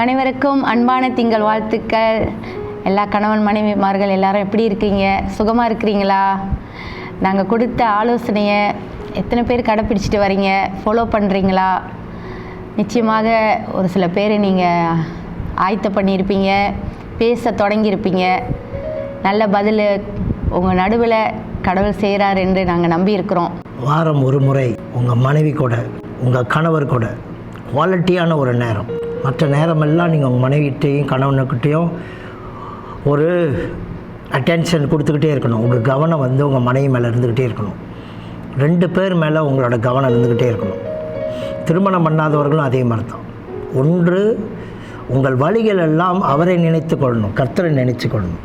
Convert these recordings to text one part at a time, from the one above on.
அனைவருக்கும் அன்பான திங்கள் வாழ்த்துக்கள். எல்லா கணவன் மனைவிமார்கள் எல்லாரும் எப்படி இருக்கீங்க? சுகமாக இருக்கிறீங்களா? நாங்கள் கொடுத்த ஆலோசனையை எத்தனை பேர் கடைப்பிடிச்சிட்டு வரீங்க? ஃபாலோ பண்ணுறீங்களா நிச்சயமாக ஒரு சில பேர் நீங்கள் ஆயத்த பண்ணியிருப்பீங்க. பேச தொடங்கியிருப்பீங்க. நல்ல பதில் உங்கள் நடுவில் கடவுள் செய்கிறார் என்று நாங்கள் நம்பியிருக்கிறோம். வாரம் ஒரு முறை உங்கள் மனைவி கூட உங்கள் கணவர் கூட குவாலிட்டியான ஒரு நேரம். மற்ற நேரமெல்லாம் நீங்கள் உங்கள் மனைவிட்டையும் கணவனுக்கிட்டேயும் ஒரு அட்டென்ஷன் கொடுத்துக்கிட்டே இருக்கணும். உங்கள் கவனம் வந்து உங்கள் மனைவி மேலே இருந்துக்கிட்டே இருக்கணும். ரெண்டு பேர் மேலே உங்களோட கவனம் இருந்துக்கிட்டே இருக்கணும். திருமணம் பண்ணாதவர்களும் அதே மாதிரி தான் ஒன்று உங்கள் வழிகள் எல்லாம் அவரை நினைத்து கொள்ளணும். கர்த்தரை நினைத்து கொள்ளணும்.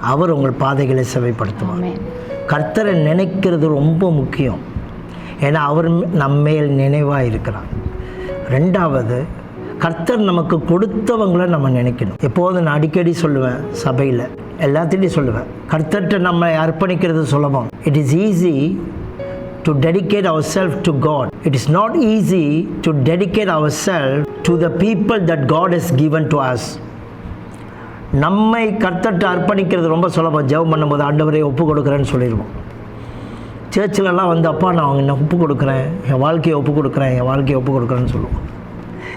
அவர் உங்கள் பாதைகளை செவைப்படுத்துவார். கர்த்தரை நினைக்கிறது ரொம்ப முக்கியம். ஏன்னா அவர் நம்மேல் நினைவாக இருக்கிறார். ரெண்டாவது கர்த்தர் நமக்கு கொடுத்தவங்களை நம்ம நினைக்கணும். எப்போதும் நான் அடிக்கடி சொல்லுவேன் சபையில். எல்லாத்திலையும் சொல்லுவேன். கர்த்தர்கிட்ட நம்ம அர்ப்பணிக்கிறது சுலபம். It is easy to dedicate our self to God it is not easy to dedicate our self to the people that God is given to us நம்மை கர்த்தர்கிட்ட அர்ப்பணிக்கிறது ரொம்ப சுலபம். ஜெபம் பண்ணும்போது ஆண்டவரை ஒப்பு கொடுக்குறேன்னு சொல்லிடுவோம். சர்ச்சிலலாம் வந்து அப்பா நான் அவங்க என்ன ஒப்பு கொடுக்குறேன். என் வாழ்க்கையை ஒப்பு கொடுக்குறேன். என் வாழ்க்கையை ஒப்பு கொடுக்குறேன்னு சொல்லுவோம்.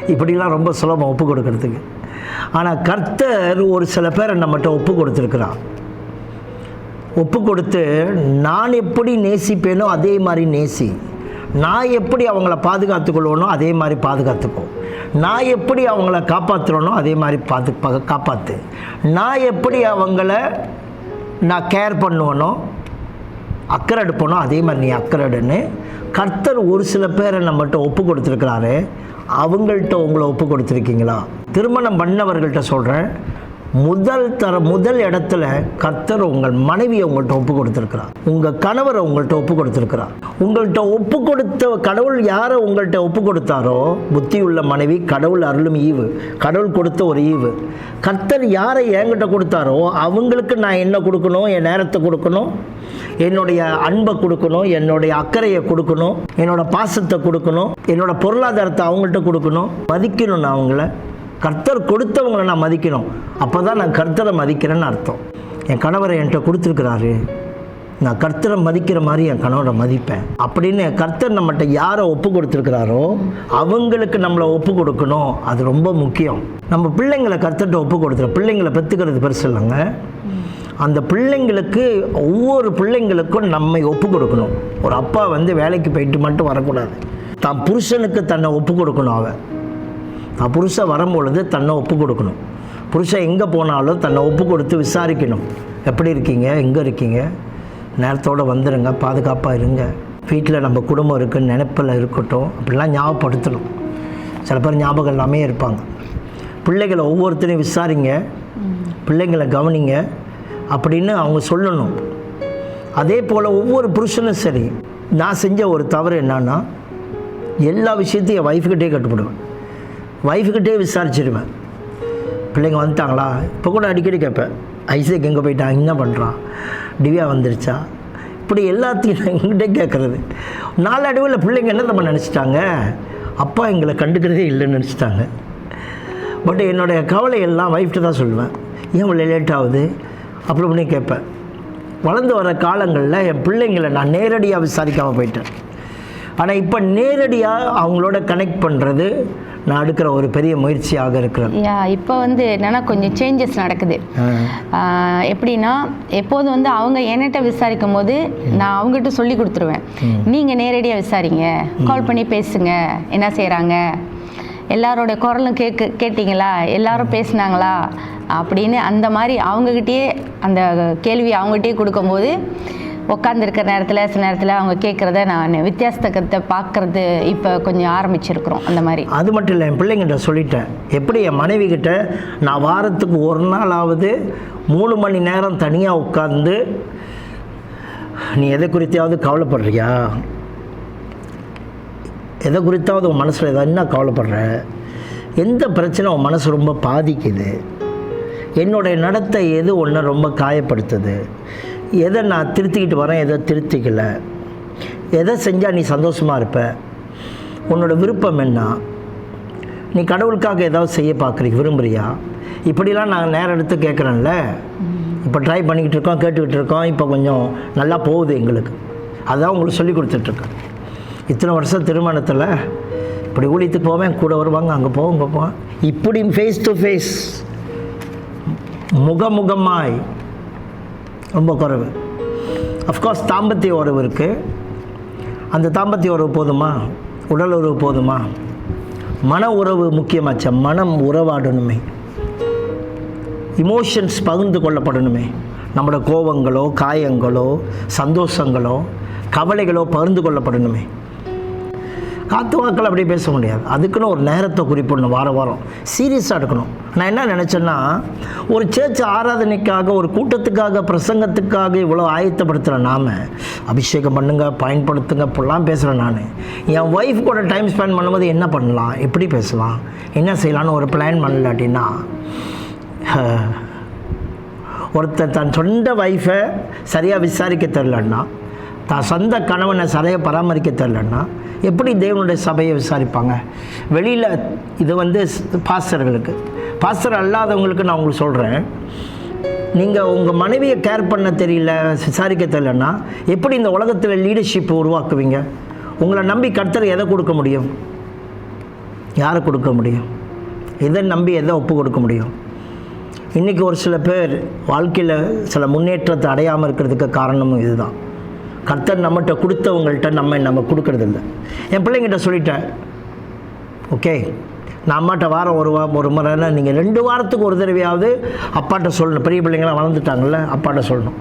இப்படிலாம் ரொம்ப சுலபம் ஒப்பு கொடுக்கறதுக்கு. ஆனால் கர்த்தர் ஒரு சில பேரை நம்மகிட்ட ஒப்பு கொடுத்துருக்குறான் ஒப்பு கொடுத்து நான் எப்படி நேசிப்பேனோ அதே மாதிரி நேசி. நான் எப்படி அவங்கள பாதுகாத்துக்கொள்வேனோ அதே மாதிரி பாதுகாத்துக்கோ. நான் எப்படி அவங்கள காப்பாற்றுறனோ அதே மாதிரி பார்த்து பா- காப்பாற்று நான் எப்படி அவங்கள நான் கேர் பண்ணுவனோ அக்கறை எடுப்போனோ அதே மாதிரி நீ அக்கறை எடுன்னு. கர்த்தர் ஒரு சில பேரை நம்மகிட்ட ஒப்பு கொடுத்துருக்கிறாரு. அவங்கள்ட்ட உங்களை ஒப்பு கொடுத்துருக்கீங்களா? திருமணம் பண்ணவர்கள்ட்ட சொல்கிறேன் முதல் தர முதல் இடத்துல கர்த்தர் உங்கள் மனைவியை உங்கள்கிட்ட ஒப்பு கொடுத்துருக்கிறார். உங்கள் கணவரை உங்கள்கிட்ட ஒப்பு கொடுத்துருக்கிறார். உங்கள்கிட்ட ஒப்பு கொடுத்த கடவுள் யாரை உங்கள்கிட்ட ஒப்பு கொடுத்தாரோ புத்தி உள்ள மனைவி கடவுள் அருளும் ஈவு கடவுள் கொடுத்த ஒரு ஈவு. கர்த்தர் யாரை என்கிட்ட கொடுத்தாரோ அவங்களுக்கு நான் என்ன கொடுக்கணும் என் நேரத்தை கொடுக்கணும் என்னுடைய அன்பை கொடுக்கணும் என்னுடைய அக்கறையை கொடுக்கணும் என்னோட பாசத்தை கொடுக்கணும் என்னோட பொருளாதாரத்தை அவங்கள்ட்ட கொடுக்கணும் மதிக்கணும் நான் அவங்கள கர்த்தர் கொடுத்தவங்கள நான் மதிக்கணும். அப்போ தான் நான் கர்த்தரை மதிக்கிறேன்னு அர்த்தம். என் கணவரை என்கிட்ட கொடுத்துருக்குறாரு. நான் கர்த்தரை மதிக்கிற மாதிரி என் கணவரை மதிப்பேன். அப்படின்னு கர்த்தர் நம்மகிட்ட யாரை ஒப்பு கொடுத்துருக்கிறாரோ அவங்களுக்கு நம்மளை ஒப்பு கொடுக்கணும். அது ரொம்ப முக்கியம். நம்ம பிள்ளைங்களை கர்த்தர்கிட்ட ஒப்பு கொடுத்துரு பிள்ளைங்களை பெற்றுக்கிறது பெருசு இல்லைங்க. அந்த பிள்ளைங்களுக்கு ஒவ்வொரு பிள்ளைங்களுக்கும் நம்மை ஒப்பு கொடுக்கணும். ஒரு அப்பா வந்து வேலைக்கு போயிட்டு மட்டும் வரக்கூடாது. தான் புருஷனுக்கு தன்னை ஒப்பு கொடுக்கணும் அவன். புருஷன் வரும்பொழுது தன்னை ஒப்பு கொடுக்கணும். புருஷன் எங்கே போனாலும் தன்னை ஒப்பு கொடுத்து விசாரிக்கணும். எப்படி இருக்கீங்க? எங்கே இருக்கீங்க? நேரத்தோடு வந்துடுங்க பாதுகாப்பாக இருங்க. வீட்டில் நம்ம குடும்பம் இருக்குன்னு நினைப்பில் இருக்கட்டும். அப்படிலாம் ஞாபகப்படுத்தணும். சில பேர் ஞாபகம் எல்லாமே இருப்பாங்க. பிள்ளைகளை ஒவ்வொருத்தரையும் விசாரிங்க. பிள்ளைங்களை கவனிங்க. அப்படின்னு அவங்க சொல்லணும். அதே போல் ஒவ்வொரு புருஷனும் சரி நான் செஞ்ச ஒரு தவறு என்னன்னா எல்லா விஷயத்தையும் என் ஒய்ஃப்கிட்டே கட்டுப்படுவேன். ஒய்ஃப்கிட்டே விசாரிச்சிடுவேன் பிள்ளைங்க வந்துட்டாங்களா? இப்போ கூட அடிக்கடி கேட்பேன். ஐசேக் எங்கே போயிட்டான்? என்ன பண்ணுறான் டிவியா வந்துருச்சா? இப்படி எல்லாத்தையும் நான் எங்கிட்டே கேட்குறது. நாளடைவில் பிள்ளைங்க என்ன நம்ம நினச்சிட்டாங்க? அப்பா எங்களை கண்டுக்கிறதே இல்லைன்னு நினச்சிட்டாங்க. பட் என்னுடைய கவலை எல்லாம் ஒய்ஃப்ட்டு தான் சொல்லுவேன். ஏன் இவ்வளோ லேட் ஆகுது? அப்படி இப்படி கேட்பேன். வளர்ந்து வர காலங்களில் என் பிள்ளைங்களை நான் நேரடியாக விசாரிக்காமல் போயிட்டேன். ஆனால் இப்போ நேரடியாக அவங்களோட கனெக்ட் பண்ணுறது நான் எடுக்கிற ஒரு பெரிய முயற்சியாக இருக்கிறது இப்போ வந்து என்னன்னா கொஞ்சம் சேஞ்சஸ் நடக்குது. எப்படின்னா எப்போதும் வந்து அவங்க என்கிட்ட விசாரிக்கும் போது நான் அவங்ககிட்ட சொல்லி கொடுத்துருவேன். நீங்கள் நேரடியாக விசாரிங்க. கால் பண்ணி பேசுங்க. என்ன செய்கிறாங்க எல்லாரோட குரலும் கேக்கு கேட்டிங்களா? எல்லாரும் பேசுனாங்களா? அப்படின்னு அந்த மாதிரி அவங்கக்கிட்டேயே அந்த கேள்வி அவங்ககிட்டயே கொடுக்கும்போது உட்காந்துருக்கிற நேரத்தில் சில நேரத்தில் அவங்க கேட்குறத நான் வித்தியாசத்தை பார்க்குறது இப்போ கொஞ்சம் ஆரம்பிச்சிருக்கிறோம் அந்த மாதிரி. அது மட்டும் இல்லை என் பிள்ளைங்கிட்ட சொல்லிட்டேன். எப்படி என் மனைவி கிட்ட நான் வாரத்துக்கு ஒரு நாளாவது மூணு மணி நேரம் தனியாக உட்காந்து நீ எதை குறித்தாவது கவலைப்படுறியா? எதை குறித்தாவது உன் மனசில் ஏதாவது என்ன கவலைப்படுற? எந்த பிரச்சனை உன் மனசு ரொம்ப பாதிக்குது? என்னுடைய நடத்தை எது ஒன்று ரொம்ப காயப்படுத்துது? எதை நான் திருத்திக்கிட்டு வரேன் எதை திருத்திக்கல? எதை செஞ்சால் நீ சந்தோஷமாக இருப்ப? உன்னோட விருப்பம் என்ன? நீ கடவுளுக்காக ஏதாவது செய்ய பார்க்குறீங்க விரும்புறியா? இப்படிலாம் நான் நேரம் எடுத்து கேட்குறேன்ல. இப்போ ட்ரை பண்ணிக்கிட்டு இருக்கோம் கேட்டுக்கிட்டு இருக்கோம் இப்போ கொஞ்சம் நல்லா போகுது எங்களுக்கு. அதான் உங்களுக்கு சொல்லி கொடுத்துட்ருக்கேன் இத்தனை வருஷம் திருமணத்தில் இப்படி ஊழியத்துக்கு போவேன் கூட வருவாங்க அங்கே போவோம் இங்கே போவேன் இப்படி ஃபேஸ் டு ஃபேஸ் முகமுகமாய் ரொம்ப குறைவு. அஃப்கோர்ஸ் தாம்பத்திய உறவு இருக்குது அந்த தாம்பத்திய உறவு போதுமா? உடல் உறவு போதுமா? மன உறவு முக்கியமாச்சா. மனம் உறவாடணுமே. இமோஷன்ஸ் பகிர்ந்து கொள்ளப்படணுமே. நம்மளோட கோபங்களோ காயங்களோ சந்தோஷங்களோ கவலைகளோ பகிர்ந்து கொள்ளப்படணுமே. காத்து வாக்கில் அப்படியே பேச முடியாது. அதுக்குன்னு ஒரு நேரத்தை குறிப்பிடணும் வாரம் வாரம். சீரியஸாக எடுக்கணும். நான் என்ன நினச்சேன்னா ஒரு சேர்ச் ஆராதனைக்காக ஒரு கூட்டத்துக்காக பிரசங்கத்துக்காக இவ்வளோ ஆயத்தப்படுத்துகிற நாம அபிஷேகம் பண்ணுங்க பயன்படுத்துங்க இப்படிலாம் பேசுகிறேன் நான். என் ஒய்ஃப் கூட டைம் ஸ்பெண்ட் பண்ணும்போது என்ன பண்ணலாம்? எப்படி பேசலாம்? என்ன செய்யலாம்னு ஒரு பிளான் பண்ணலாட்டின்னா ஒருத்தர் தன் சொந்த ஒய்ஃபை சரியாக விசாரிக்க தெரிலன்னா தான் சொந்த கணவனை சரியாக பராமரிக்க தெரிலன்னா எப்படி தேவனுடைய சபையை விசாரிப்பாங்க? வெளியில் இது வந்து பாஸ்டர்களுக்கு. பாஸ்டர் அல்லாதவங்களுக்கு நான் உங்களுக்கு சொல்கிறேன் நீங்கள் உங்கள் மனைவியை கேர் பண்ண தெரியல விசாரிக்க தெரியலன்னா எப்படி இந்த உலகத்தில் லீடர்ஷிப் உருவாக்குவீங்க? உங்களை நம்பி கர்த்தர் எதை கொடுக்க முடியும்? யாரை கொடுக்க முடியும்? எதை நம்பி எதை ஒப்பு கொடுக்க முடியும்? இன்றைக்கி ஒரு சில பேர் வாழ்க்கையில் சில முன்னேற்றத்தை அடையாமல் இருக்கிறதுக்கு காரணமும் இதுதான். கர்த்தர் நம்மகிட்ட கொடுத்தவங்கள்ட்ட நம்ம நம்ம கொடுக்கறதில்ல. என் பிள்ளைங்கிட்ட சொல்லிட்டேன் ஓகே நான் அம்மாட்ட வாரம் ஒரு வா ஒரு முறை நீங்கள் ரெண்டு வாரத்துக்கு ஒரு தடவையாவது அப்பாட்ட சொல்லணும். பெரிய பிள்ளைங்களாம் வளர்ந்துட்டாங்கல்ல அப்பாட்ட சொல்லணும்.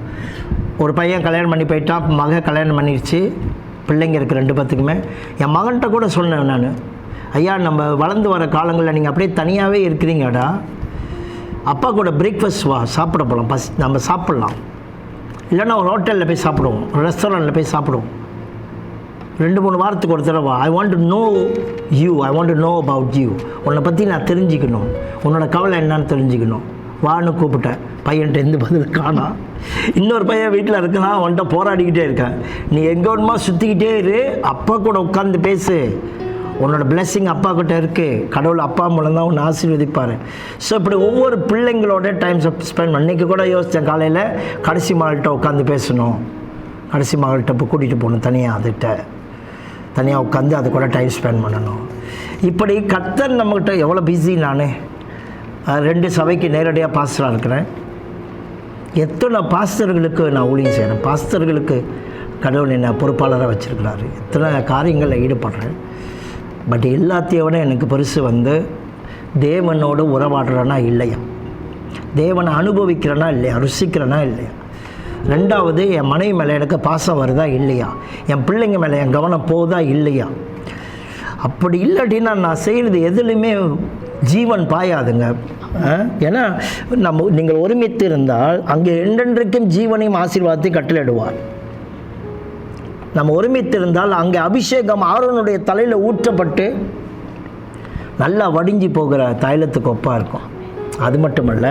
ஒரு பையன் கல்யாணம் பண்ணி போயிட்டான் மக கல்யாணம் பண்ணிடுச்சு பிள்ளைங்க இருக்குது ரெண்டு பேத்துக்குமே. என் மகன்கிட்ட கூட சொன்னேன் நான் ஐயா நம்ம வளர்ந்து வர காலங்களில் நீங்கள் அப்படியே தனியாகவே இருக்கிறீங்கடா. அப்பா கூட பிரேக்ஃபாஸ்ட் வா சாப்பிட போகலாம் பஸ் நம்ம சாப்பிட்லாம். இல்லைன்னா ஒரு ஹோட்டலில் போய் சாப்பிடுவோம் ஒரு ரெஸ்டாரண்ட்டில் போய் சாப்பிடுவோம். ரெண்டு மூணு வாரத்துக்கு ஒரு தடவை I want to know you I want to know about you உன்னை பற்றி நான் தெரிஞ்சுக்கணும். உன்னோட கவலை என்னன்னு தெரிஞ்சுக்கணும். வான்னு கூப்பிட்டேன். பையன்ட்ட எந்த பதில் காணா. இன்னொரு பையன் வீட்டில் இருக்கான் அவன்கிட்ட போராடிக்கிட்டே இருக்கேன். நீ எங்கே ஒன்றுமா சுற்றிக்கிட்டே இரு அப்போ கூட உட்காந்து பேசு. உன்னோட blessing அப்பா கிட்ட இருக்குது கடவுள் அப்பா மூலம் தான் உன்னை ஆசீர்வதிப்பார். ஸோ இப்படி ஒவ்வொரு பிள்ளைங்களோட டைம் ஸ்பெண்ட் பண்ணிக்கு கூட யோசித்தேன் காலையில் கடைசி மகள்கிட்ட உட்காந்து பேசணும். கடைசி மகள்கிட்ட இப்போ கூட்டிகிட்டு போகணும் தனியாக அதுகிட்ட. தனியாக உட்காந்து அது கூட டைம் ஸ்பெண்ட் பண்ணணும். இப்படி கத்தர் நம்மக்கிட்ட எவ்வளோ பிஸி நான். ரெண்டு சபைக்கு நேரடியாக பாஸ்டராக இருக்கிறேன். எத்தனை பாஸ்டர்களுக்கு நான் ஊழியம் செய்கிறேன் பாஸ்டர்களுக்கு கடவுள் என்னை பொறுப்பாளராக வச்சுருக்கிறாரு. எத்தனை காரியங்களில் ஈடுபடுறேன். பட் எல்லாத்தையும் விட எனக்கு பெருசு வந்து தேவனோடு உறவாடுறனா இல்லையா? தேவனை அனுபவிக்கிறனா இல்லையா? ருசிக்கிறனா இல்லையா? ரெண்டாவது என் மனைவி மேலே எனக்கு பாசம் வருதா இல்லையா? என் பிள்ளைங்க மேலே என் கவனம் போகுதா இல்லையா? அப்படி இல்லாட்டினா நான் செய்கிறது எதுலையுமே ஜீவன் பாயாதுங்க. ஆ? ஏன்னா நம்ம நீங்கள் ஒருமித்து இருந்தால் அங்கே என்றென்றைக்கும் ஜீவனையும் ஆசீர்வாதத்தையும் கட்டளையிடுவார். நம்ம ஒருமித்திருந்தால் அங்கே அபிஷேகம் ஆரோனுடைய தலையில் ஊற்றப்பட்டு நல்லா வடிஞ்சு போகிற தைலத்துக்கு ஒப்பாக இருக்கும். அது மட்டுமல்ல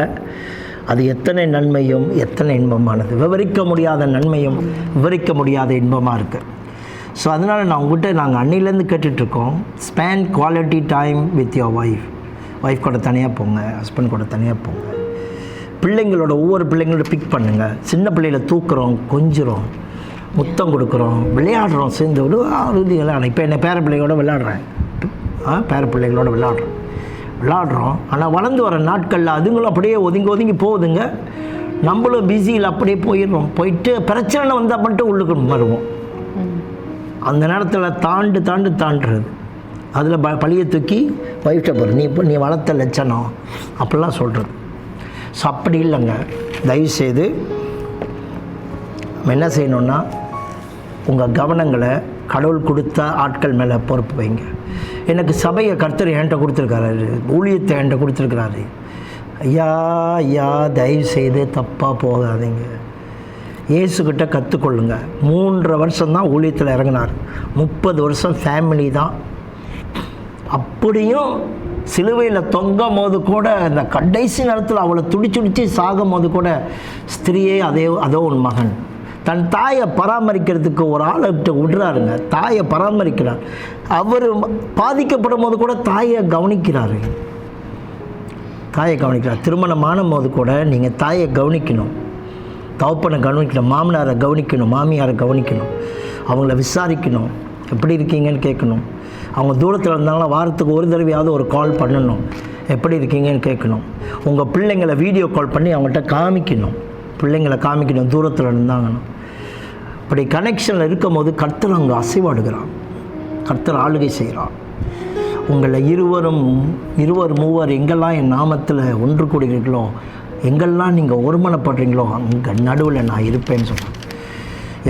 அது எத்தனை நன்மையும் எத்தனை இன்பமானது. விவரிக்க முடியாத நன்மையும் விவரிக்க முடியாத இன்பமாக இருக்குது ஸோ அதனால் நான் உங்கள்கிட்ட நாங்கள் அன்னிலேருந்து கேட்டுட்ருக்கோம் spend quality time with your wife wife கூட தனியாக போங்க ஹஸ்பண்ட் கூட தனியாக போங்க. பிள்ளைங்களோட ஒவ்வொரு பிள்ளைங்களோட பிக் பண்ணுங்கள் சின்ன பிள்ளைகளை தூக்குறோம் கொஞ்சுறோம். முத்தம் கொடுக்குறோம் விளையாடுறோம் சேர்ந்து ஒரு அறுதி விளையாடுறோம் இப்போ என்ன பேர பிள்ளைகளோட விளையாடுறேன். ஆ பேர பிள்ளைகளோட விளையாடுறோம். விளையாடுறோம். ஆனால் வளர்ந்து வர நாட்களில் அதுங்களும் அப்படியே ஒதுங்கி ஒதுங்கி போகுதுங்க. நம்மளும் பிஸியில் அப்படியே போயிடுறோம். போயிட்டு பிரச்சனை வந்தால் மட்டும் உள்ளுக்கு வருவோம். அந்த நேரத்தில் தாண்டு தாண்டு தாண்டுறது. அதில் ப பழியை தூக்கி ஒய்ஃப்ட்ட போகிற நீ இப்போ நீ வளர்த்த லட்சணம். அப்படிலாம் சொல்கிறது ஸோ அப்படி இல்லைங்க. தயவுசெய்து நம்ம என்ன செய்யணுன்னா உங்கள் கவனங்களை கடவுள் கொடுத்த ஆட்கள் மேலே பொறுப்பு வைங்க. எனக்கு சபையை கர்த்தர் என்கிட்ட கொடுத்துருக்காரு ஊழியத்தை என்கிட்ட கொடுத்துருக்குறாரு. ஐயா ஐயா தயவு செய்து தப்பாக போகாதீங்க. இயேசுக்கிட்ட கற்றுக்கொள்ளுங்க மூன்றரை வருஷம்தான் ஊழியத்தில் இறங்கினார். முப்பது வருஷம் ஃபேமிலி தான். அப்படியும் சிலுவையில் தொங்கும் போது கூட இந்த கடைசி நேரத்தில் அவளை துடிச்சு துடிச்சு சாகும் போது கூட ஸ்திரியே அதே அதோ உன் மகன். தன் தாயை பராமரிக்கிறதுக்கு ஒரு ஆளை விடுறாருங்க. தாயை பராமரிக்கிறார். அவர் பாதிக்கப்படும் போது கூட தாயை கவனிக்கிறாரு. தாயை கவனிக்கிறார். திருமணமான போது கூட நீங்கள் தாயை கவனிக்கணும். தவப்பனை கவனிக்கணும். மாமனாரை கவனிக்கணும். மாமியாரை கவனிக்கணும். அவங்கள விசாரிக்கணும். எப்படி இருக்கீங்கன்னு கேட்கணும். அவங்க தூரத்தில் இருந்தாங்கன்னா வாரத்துக்கு ஒரு தடவையாவது ஒரு கால் பண்ணணும். எப்படி இருக்கீங்கன்னு கேட்கணும். உங்கள் பிள்ளைங்களை வீடியோ கால் பண்ணி அவங்கள்ட்ட காமிக்கணும். பிள்ளைங்களை காமிக்கணும். தூரத்தில் இருந்தாங்கன்னா. அப்படி கனெக்ஷனில் இருக்கும் போது கர்த்தர் அங்கே அசைவாடுகிறான் கர்த்தர் ஆளுகை செய்கிறான் உங்களை இருவரும் இருவர் மூவர் எங்கெல்லாம் என் நாமத்தில் ஒன்று கூடுகிறீர்களோ எங்கெல்லாம் நீங்கள் ஒருமனப்படுறீங்களோ அங்கே நடுவில் நான் இருப்பேன்னு சொன்னேன்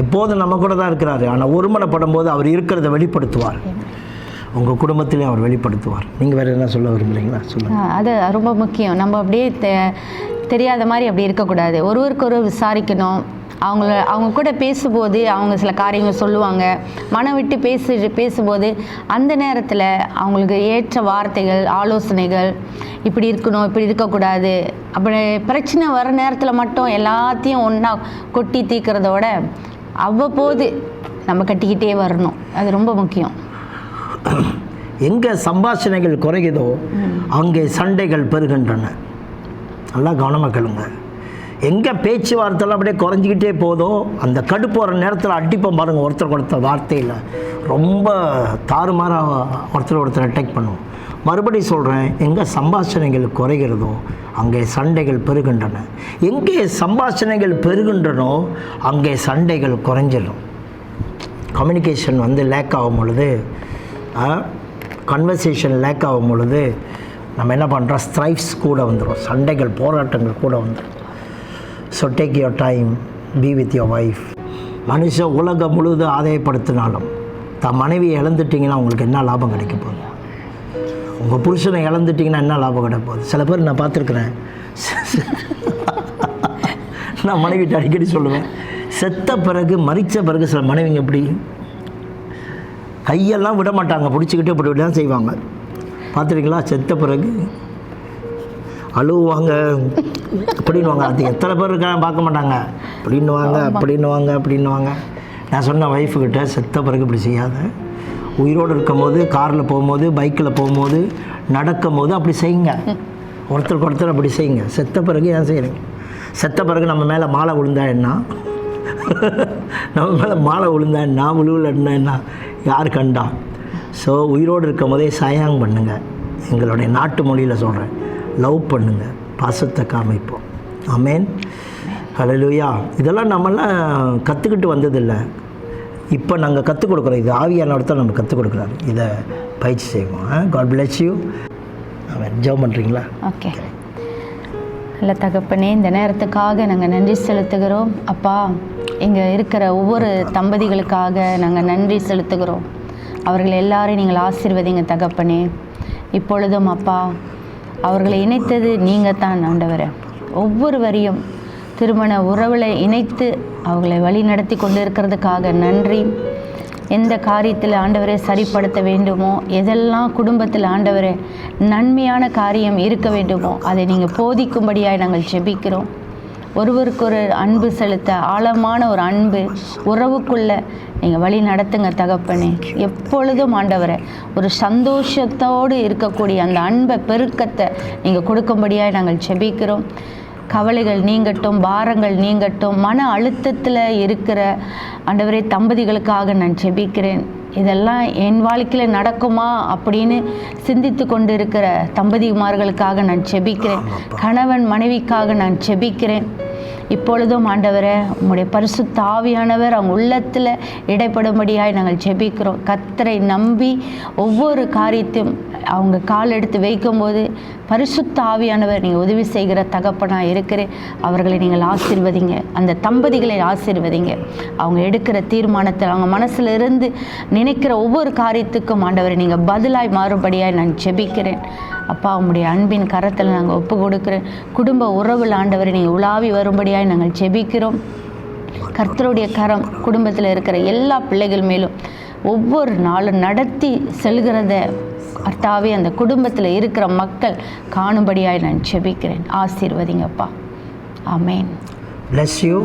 எப்போதும் நம்ம கூட தான் இருக்கிறாரு. ஆனால் ஒருமனப்படும் போது அவர் இருக்கிறத வெளிப்படுத்துவார். உங்கள் குடும்பத்திலே அவர் வெளிப்படுத்துவார். நீங்கள் வேறு என்ன சொல்ல விரும்புகிறீங்களா சொல்லுங்கள் அது ரொம்ப முக்கியம். நம்ம அப்படியே தெரியாத மாதிரி அப்படி இருக்கக்கூடாது. ஒருவருக்கு ஒருவர் விசாரிக்கணும். அவங்கள அவங்க கூட பேசும்போது அவங்க சில காரியங்கள் சொல்லுவாங்க. மனம் விட்டு பேசு பேசும்போது அந்த நேரத்தில் அவங்களுக்கு ஏற்ற வார்த்தைகள் ஆலோசனைகள் இப்படி இருக்கணும் இப்படி இருக்கக்கூடாது. அப்படி பிரச்சனை வர நேரத்தில் மட்டும் எல்லாத்தையும் ஒன்றா கொட்டி தீர்க்கிறதோட அவ்வப்போது நம்ம கட்டிக்கிட்டே வரணும். அது ரொம்ப முக்கியம். எங்கே சம்பாஷணைகள் குறையுதோ அங்கே சண்டைகள் பெருகின்றன நல்லா கவனமாக கேளுங்க. எங்கே பேச்சுவார்த்தைலாம் அப்படியே குறைஞ்சிக்கிட்டே போதோ அந்த கடுப்பு வர நேரத்தில் அடிப்போம் பாருங்கள் ஒருத்தர் கொடுத்த வார்த்தையில். ரொம்ப தாறுமாறாக ஒருத்தர் ஒருத்தர் அட்டாக் பண்ணுவோம். மறுபடி சொல்கிறேன் எங்கே சம்பாஷணைகள் குறைகிறதோ அங்கே சண்டைகள் பெருகின்றன. எங்கே சம்பாஷணைகள் பெருகின்றனோ அங்கே சண்டைகள் குறைஞ்சிடும் கம்யூனிகேஷன் வந்து லேக் ஆகும் பொழுது கன்வர்சேஷன் லேக் ஆகும் பொழுது நம்ம என்ன பண்ணுறோம் ஸ்ட்ரைஃப்ஸ் கூட வந்துடும் சண்டைகள் போராட்டங்கள் கூட வந்துடும் so take your time be with your wife மனுஷன் உலகம் முழுவதும் ஆதாயப்படுத்தினாலும் தன் மனைவியை இழந்துட்டிங்கன்னா உங்களுக்கு என்ன லாபம் கிடைக்க போகுது? உங்கள் புருஷனை இழந்துட்டிங்கன்னா என்ன லாபம் கிடைக்க போகுது? சில பேர் நான் பார்த்துருக்குறேன். நான் மனைவிட்டு அடிக்கடி சொல்லுவேன். செத்த பிறகு மறித்த பிறகு சில மனைவிங்க எப்படி? கையெல்லாம் விட மாட்டாங்க பிடிச்சிக்கிட்டு இப்படி தான் செய்வாங்க. பார்த்துருக்கீங்களா? செத்த பிறகு? அழுவாங்க அப்படின்னுவாங்க. அது எத்தனை பேர் இருக்காங்க பார்க்க மாட்டாங்க. அப்படின்னுவாங்க அப்படின்னுவாங்க அப்படின்னுவாங்க. நான் சொன்ன ஒய்ஃபுக்கிட்ட செத்த பிறகு இப்படி செய்யாத. உயிரோடு இருக்கும்போது காரில் போகும்போது பைக்கில் போகும்போது நடக்கும்போது அப்படி செய்யுங்க. ஒருத்தருக்கு ஒருத்தர் அப்படி செய்யுங்க. செத்த பிறகு ஏன் செய்கிறீங்க செத்த பிறகு நம்ம மேலே மாலை விழுந்தா என்ன? நம்ம மேலே மாலை விழுந்தா என்ன? விழுவலன்னா என்ன? யார் கண்டா? ஸோ உயிரோடு இருக்கும் போதே சாயாங் பண்ணுங்கள் எங்களுடைய நாட்டு மொழியில் சொல்கிறேன் லவ் பண்ணுங்கள் பாசத்தை காமிப்போம். ஆமேன் ஹalleluya இதெல்லாம் நம்மலாம் கற்றுக்கிட்டு வந்ததில்லை. இப்போ நாங்கள் கற்றுக் கொடுக்குறோம். இது ஆவியானவர் தான் நம்ம கற்றுக் கொடுக்குறாரு. இதை பயிற்சி செய்வோம். காட் bless யூ அவன் ஜெபம் பண்ணுறீங்களா ஓகே நல்ல தகப்பனே இந்த நேரத்துக்காக நாங்கள் நன்றி செலுத்துகிறோம். அப்பா இங்கே இருக்கிற ஒவ்வொரு தம்பதிகளுக்காக நாங்கள் நன்றி செலுத்துகிறோம். அவர்கள் எல்லாரையும் நீங்கள் ஆசிர்வதிங்க தகப்பனே. இப்பொழுதும் அப்பா அவர்களை இணைத்தது நீங்கள் தான் ஆண்டவரே. ஒவ்வொருவரையும் திருமண உறவில் இணைத்து அவர்களை வழி நடத்தி கொண்டு இருக்கிறதுக்காக நன்றி. எந்த காரியத்தில் ஆண்டவரை சரிப்படுத்த வேண்டுமோ எதெல்லாம் குடும்பத்தில் ஆண்டவரை நன்மையான காரியம் இருக்க வேண்டுமோ அதை நீங்கள் போதிக்கும்படியாக நாங்கள் ஜெபிக்கிறோம். ஒருவருக்கொரு அன்பு செலுத்த ஆழமான ஒரு அன்பு உறவுக்குள்ள நீங்கள் வழி நடத்துங்க தகப்பனே. எப்பொழுதும் ஆண்டவரை ஒரு சந்தோஷத்தோடு இருக்கக்கூடிய அந்த அன்பை பெருக்கத்தை நீங்கள் கொடுக்கும்படியாக நாங்கள் ஜெபிக்கிறோம். கவலைகள் நீங்கட்டும் பாரங்கள் நீங்கட்டும் மன அழுத்தத்தில் இருக்கிற ஆண்டவரே தம்பதிகளுக்காக நான் ஜெபிக்கிறேன். இதெல்லாம் என் வாழ்க்கையில் நடக்குமா அப்படின்னு சிந்தித்து கொண்டு இருக்கிற தம்பதிமார்களுக்காக நான் ஜெபிக்கிறேன். கணவன் மனைவிக்காக நான் ஜெபிக்கிறேன். இப்பொழுதும் ஆண்டவரை உங்களுடைய பரிசு தாவியானவர் அவங்க உள்ளத்தில் இடைப்படும்படியாய் நாங்கள் ஜெபிக்கிறோம். கத்தரை நம்பி ஒவ்வொரு காரியத்தையும் அவங்க கால் எடுத்து வைக்கும்போது பரிசுத்த ஆவியானவர் நீங்கள் உதவி செய்கிற தகப்பனாக இருக்கிறேன். அவர்களை நீங்கள் ஆசீர்வதிங்க. அந்த தம்பதிகளை ஆசீர்வதிங்க. அவங்க எடுக்கிற தீர்மானத்தில் அவங்க மனசுல இருந்து நினைக்கிற ஒவ்வொரு காரியத்துக்கும் ஆண்டவரை நீங்கள் பதிலாய் மாறுபடியாய் நான் ஜெபிக்கிறேன். அப்பா உம்முடைய அன்பின் கரத்தில் நாங்கள் ஒப்பு கொடுக்குறேன் குடும்ப உறவில் ஆண்டவரை நீங்கள் உலாவி வரும்படியாய் நாங்கள் ஜெபிக்கிறோம். கர்த்தருடைய கரம் குடும்பத்தில் இருக்கிற எல்லா பிள்ளைகள் மேலும் ஒவ்வொரு நாளும் நடத்தி செல்கிறத கர்த்தாவே அந்த குடும்பத்தில் இருக்கிற மக்கள் காணும்படியாய் நான் ஜெபிக்கிறேன். ஆசீர்வதிங்கப்பா. அமேன் பிளஸ் யூ